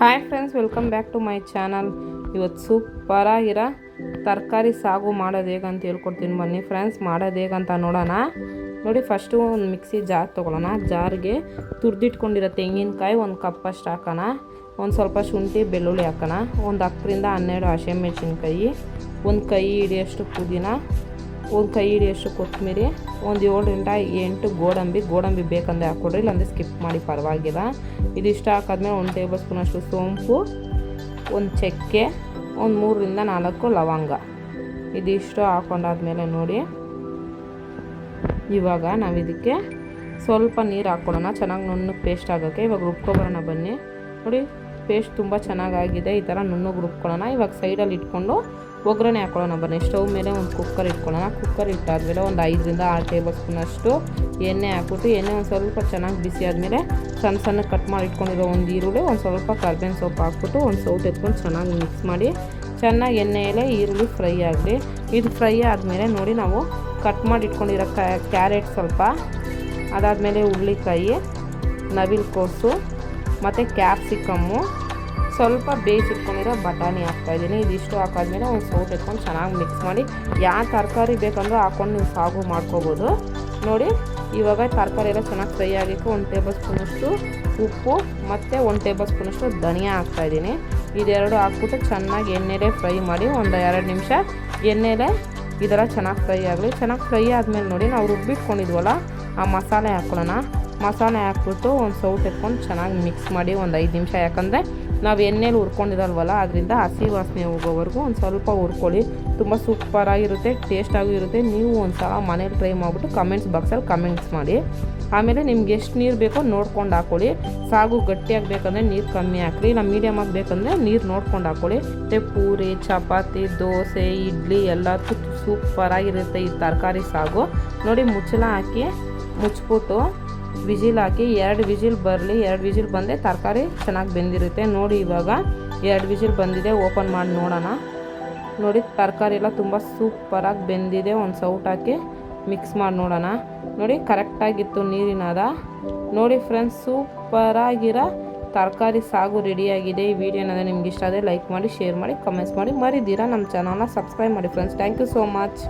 Hi friends welcome back to my channel ಇವತ್ತು ಸೂಪರಾಗಿರೋ ತರಕಾರಿ ಸಾಗು ಮಾಡೋದು ಹೇಗಂತ ಹೇಳ್ಕೊಡ್ತೀನಿ ಬನ್ನಿ ಫ್ರೆಂಡ್ಸ್ ಮಾಡೋದು ಹೇಗಂತ ನೋಡೋಣ. ನೋಡಿ ಫಸ್ಟು ಒಂದು ಮಿಕ್ಸಿ ಜಾರ್ ತೊಗೊಳ್ಳೋಣ. ಜಾರ್ಗೆ ತುರಿದಿಟ್ಕೊಂಡಿರೋ ತೆಂಗಿನಕಾಯಿ ಒಂದು ಕಪ್ಪಷ್ಟು ಹಾಕೋಣ. ಒಂದು ಸ್ವಲ್ಪ ಶುಂಠಿ, ಬೆಳ್ಳುಳ್ಳಿ ಹಾಕೋಣ. ಒಂದು ಹತ್ತರಿಂದ ಹನ್ನೆರಡು ಹಸಿಮೆಣಸಿನಕಾಯಿ. ಒಂದು ಕೈ ಹಿಡಿಯೋಷ್ಟು ಪುದೀನ. ಒಂದು ಕೈ ಹಿಡಿಯಷ್ಟು ಕೊತ್ತಂಬರಿ, ಒಂದು ಏಳರಿಂದ ಎಂಟು ಗೋಡಂಬಿ ಗೋಡಂಬಿ ಬೇಕಂದ್ರೆ ಹಾಕ್ಕೊಡ್ರಿ, ಇಲ್ಲಾಂದರೆ ಸ್ಕಿಪ್ ಮಾಡಿ ಪರವಾಗಿಲ್ಲ. ಇದಿಷ್ಟು ಹಾಕಾದ್ಮೇಲೆ ಒಂದು ಟೇಬಲ್ ಸ್ಪೂನಷ್ಟು ಸೋಂಪು, ಒಂದು ಚಕ್ಕೆ, ಒಂದು ಮೂರರಿಂದ ನಾಲ್ಕು ಲವಂಗ. ಇದಿಷ್ಟು ಹಾಕೊಂಡಾದ್ಮೇಲೆ ನೋಡಿ. ಇವಾಗ ನಾವು ಇದಕ್ಕೆ ಸ್ವಲ್ಪ ನೀರು ಹಾಕ್ಕೊಳ್ಳೋಣ ಚೆನ್ನಾಗಿ ನುಣ್ಣಗೆ ಪೇಸ್ಟ್ ಆಗೋಕ್ಕೆ ಇವಾಗ ರುಬ್ಕೊಬರೋಣ ಬನ್ನಿ. ನೋಡಿ. ಪೇಸ್ಟ್ ತುಂಬ ಚೆನ್ನಾಗಾಗಿದೆ. ಈ ಥರ ನುಣ್ಣಗೆ ರುಬ್ಕೊಳ್ಳೋಣ ಇವಾಗ ಸೈಡಲ್ಲಿ ಇಟ್ಕೊಂಡು ಒಗ್ಗರಣೆ ಹಾಕೊಳ್ಳೋಣ. ಬನ್ನಿ, ಸ್ಟವ್ ಮೇಲೆ ಒಂದು ಕುಕ್ಕರ್ ಇಟ್ಕೊಳ್ಳೋಣ. ಕುಕ್ಕರ್ ಇಟ್ಟಾದ್ಮೇಲೆ ಒಂದು ಐದರಿಂದ ಆರು ಟೇಬಲ್ ಸ್ಪೂನಷ್ಟು ಎಣ್ಣೆ ಹಾಕ್ಬಿಟ್ಟು, ಎಣ್ಣೆ ಒಂದು ಸ್ವಲ್ಪ ಚೆನ್ನಾಗಿ ಬಿಸಿ ಆದಮೇಲೆ ಸಣ್ಣ ಸಣ್ಣ ಕಟ್ ಮಾಡಿ ಇಟ್ಕೊಂಡಿರೋ ಒಂದು ಈರುಳ್ಳಿ, ಒಂದು ಸ್ವಲ್ಪ ಕರ್ಬೇವಿನ ಸೊಪ್ಪು ಹಾಕ್ಬಿಟ್ಟು ಒಂದು ಸೌಟ್ ಎತ್ಕೊಂಡು ಚೆನ್ನಾಗಿ ಮಿಕ್ಸ್ ಮಾಡಿ ಚೆನ್ನಾಗಿ ಎಣ್ಣೆಯಲ್ಲೇ ಈರುಳ್ಳಿ ಫ್ರೈ ಆಗಲಿ. ಇದು ಫ್ರೈ ಆದಮೇಲೆ ನೋಡಿ ನಾವು ಕಟ್ ಮಾಡಿ ಇಟ್ಕೊಂಡಿರೋ ಕ್ಯಾರೆಟ್ ಸ್ವಲ್ಪ, ಅದಾದಮೇಲೆ ಹುರುಳಿಕಾಯಿ, ನವಿಲು ಕೋಸು ಮತ್ತು ಕ್ಯಾಪ್ಸಿಕಮ್ಮು ಸ್ವಲ್ಪ ಬೇಯಿಸಿಟ್ಕೊಂಡಿರೋ ಬಟಾಣಿ ಹಾಕ್ತಾಯಿದ್ದೀನಿ ಇದಿಷ್ಟು ಹಾಕಾದ್ಮೇಲೆ ಒಂದು ಸೌಟ್ ಎತ್ಕೊಂಡು ಚೆನ್ನಾಗಿ ಮಿಕ್ಸ್ ಮಾಡಿ. ಯಾವ ತರಕಾರಿ ಬೇಕಂದ್ರೆ ಹಾಕ್ಕೊಂಡು ನೀವು ಸಾಗು ಮಾಡ್ಕೋಬೋದು. ನೋಡಿ, ಇವಾಗ ತರಕಾರಿ ಎಲ್ಲ ಚೆನ್ನಾಗಿ ಫ್ರೈ ಆಗಿತ್ತು. ಒಂದು ಟೇಬಲ್ ಸ್ಪೂನಷ್ಟು ಉಪ್ಪು, ಮತ್ತು ಒಂದು ಟೇಬಲ್ ಸ್ಪೂನಷ್ಟು ಧನಿಯಾ ಹಾಕ್ತಾಯಿದ್ದೀನಿ ಇದೆರಡು ಹಾಕ್ಬಿಟ್ಟು ಚೆನ್ನಾಗಿ ಎಣ್ಣೆಲೇ ಫ್ರೈ ಮಾಡಿ ಒಂದು ಎರಡು ನಿಮಿಷ ಎಣ್ಣೆಲೇ ಇದರ ಚೆನ್ನಾಗಿ ಫ್ರೈ ಆಗಲಿ. ಚೆನ್ನಾಗಿ ಫ್ರೈ ಆದಮೇಲೆ ನೋಡಿ, ನಾವು ರುಬ್ಬಿಟ್ಕೊಂಡಿದ್ವಲ್ಲ, ಆ ಮಸಾಲೆ ಹಾಕ್ಕೊಳ್ಳೋಣ ಮಸಾಲೆ ಹಾಕ್ಬಿಟ್ಟು ಒಂದು ಸೌಟ್ ಎತ್ಕೊಂಡು ಚೆನ್ನಾಗಿ ಮಿಕ್ಸ್ ಮಾಡಿ ಒಂದು ಐದು ನಿಮಿಷ. ಯಾಕಂದರೆ ನಾವು ಎಣ್ಣೆಲಿ ಹುರ್ಕೊಂಡಿರಲ್ವಲ್ಲ ಅದರಿಂದ ಹಸಿ ವಾಸನೆ ಹೋಗೋವರೆಗೂ ಒಂದು ಸ್ವಲ್ಪ ಹುರ್ಕೊಳ್ಳಿ. ತುಂಬ ಸೂಪರಾಗಿರುತ್ತೆ ಟೇಸ್ಟಾಗೂ ಇರುತ್ತೆ. ನೀವು ಒಂದು ಸಲ ಮನೇಲಿ ಟ್ರೈ ಮಾಡಿಬಿಟ್ಟು ಕಮೆಂಟ್ಸ್ ಬಾಕ್ಸಲ್ಲಿ ಕಮೆಂಟ್ಸ್ ಮಾಡಿ. ಆಮೇಲೆ ನಿಮ್ಗೆ ಎಷ್ಟು ನೀರು ಬೇಕೋ ನೋಡ್ಕೊಂಡು ಹಾಕೊಳ್ಳಿ. ಸಾಗು ಗಟ್ಟಿಯಾಗಿ ಬೇಕಂದರೆ ನೀರು ಕಮ್ಮಿ ಹಾಕ್ರಿ, ಇಲ್ಲ ಮೀಡಿಯಮ್ ಆಗಬೇಕಂದ್ರೆ ನೀರು ನೋಡ್ಕೊಂಡು ಹಾಕ್ಕೊಳ್ಳಿ ಮತ್ತು ಪೂರಿ, ಚಪಾತಿ, ದೋಸೆ, ಇಡ್ಲಿ ಎಲ್ಲದಕ್ಕೂ ಸೂಪರಾಗಿರುತ್ತೆ ಈ ತರಕಾರಿ ಸಾಗು. ನೋಡಿ ಮುಚ್ಚಳ ಹಾಕಿ ಮುಚ್ಬಿಟ್ಟು ವಿಜಿಲ್ ಹಾಕಿ ಎರಡು ವಿಜಿಲ್ ಬರಲಿ, ಎರಡು ವಿಜಿಲ್ ಬಂದರೆ ತರಕಾರಿ ಚೆನ್ನಾಗಿ ಬೆಂದಿರುತ್ತೆ. ನೋಡಿ ಇವಾಗ ಎರಡು ವಿಜಿಲ್ ಬಂದಿದೆ, ಓಪನ್ ಮಾಡಿ ನೋಡೋಣ. ನೋಡಿ, ತರಕಾರಿ ಎಲ್ಲ ತುಂಬ ಸೂಪರಾಗಿ ಬೆಂದಿದೆ. ಒಂದು ಸೌಟ್ ಹಾಕಿ ಮಿಕ್ಸ್ ಮಾಡಿ ನೋಡೋಣ. ನೋಡಿ ಕರೆಕ್ಟಾಗಿತ್ತು ನೀರಿನದ. ನೋಡಿ ಫ್ರೆಂಡ್ಸ್ ಸೂಪರಾಗಿರೋ ತರಕಾರಿ ಸಾಗು ರೆಡಿಯಾಗಿದೆ ಈ ವಿಡಿಯೋನ ನಿಮ್ಗೆ ಇಷ್ಟ ಆದರೆ ಲೈಕ್ ಮಾಡಿ ಶೇರ್ ಮಾಡಿ ಕಮೆಂಟ್ಸ್ ಮಾಡಿ ಮರಿದೀರಾ ನಮ್ಮ ಚಾನಲ್ನ ಸಬ್ಸ್ಕ್ರೈಬ್ ಮಾಡಿ friends thank you so much